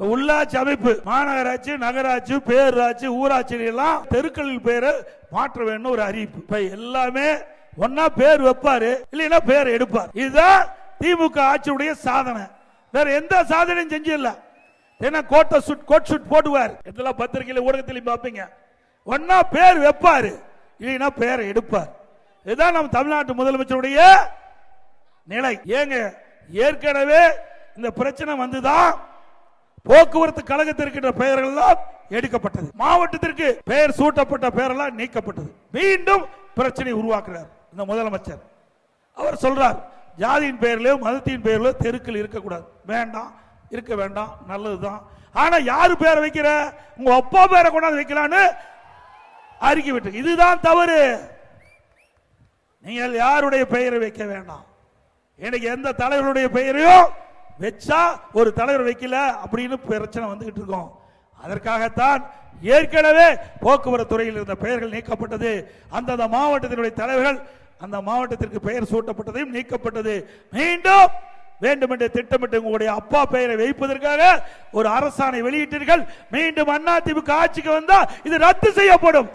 உள்ளாட்சி அமைப்பு மாநகராட்சி நகராட்சி பேரூராட்சி ஊராட்சி எல்லாம் தெருக்களில் பேரை மாற்ற வேண்டும் ஒரு அறிவிப்பு. இப்ப எல்லாமே ஒன்னா பேர் வைப்பாரு இல்லைன்னா பேர் எடுப்பார். இதுதான் திமுக ஆட்சியுடைய சாதனை. வேற எந்த சாதனையும் செஞ்சிடல. ஏன்னா கோட்டை சுட் கோட் ஷூட் போடுவார். இதெல்லாம் பத்திரிகையில ஊடகத்திலையும் பார்ப்பீங்க. ஒன்னா பேர் வைப்பாரு இல்லைன்னா பேரை எடுப்பார். இதுதான் நம்ம தமிழ்நாட்டு முதலமைச்சருடைய நிலை. ஏங்க ஏற்கனவே இந்த பிரச்சனை வந்துதான் போக்குவரத்து கழகத்திற்கு பெயர்கள் எல்லாம் எடுக்கப்பட்டது. மாவட்டத்திற்கு பெயர் சூட்டப்பட்ட பெயரெல்லாம் நீக்கப்பட்டது. மீண்டும் பிரச்சனை உருவாக்குறார் இந்த முதலமைச்சர். அவர் சொல்றார் ஜாதியின் பெயர்லயோ மதத்தின் பெயரிலோ தெருக்கள் இருக்கக்கூடாது. வேண்டாம் இருக்க வேண்டாம் நல்லதுதான். ஆனா யாரு பேரை வைக்கிற? உங்க அப்பா பேரை கொண்டாந்து வைக்கலான்னு அறிக்கை விட்டு. இதுதான் தவறு. நீங்கள் யாருடைய பெயரை வைக்க வேண்டாம்? எனக்கு எந்த தலைவருடைய பெயரையும் வச்சா ஒரு தலைவர் வைக்கல அப்படின்னு பிரச்சனை வந்துகிட்டு இருக்கோம். அதற்காகத்தான் ஏற்கனவே போக்குவரத்து துறையில் இருந்த பெயர்கள் நீக்கப்பட்டது. அந்தந்த மாவட்டத்தினுடைய தலைவர்கள் அந்த மாவட்டத்திற்கு பெயர் சூட்டப்பட்டதையும் நீக்கப்பட்டது. மீண்டும் வேண்டுமென்று திட்டமிட்டு உங்களுடைய அப்பா பெயரை வைப்பதற்காக ஒரு அரசாணை வெளியிட்டீர்கள். மீண்டும் அதிமுக ஆட்சிக்கு வந்தால் இது ரத்து செய்யப்படும்.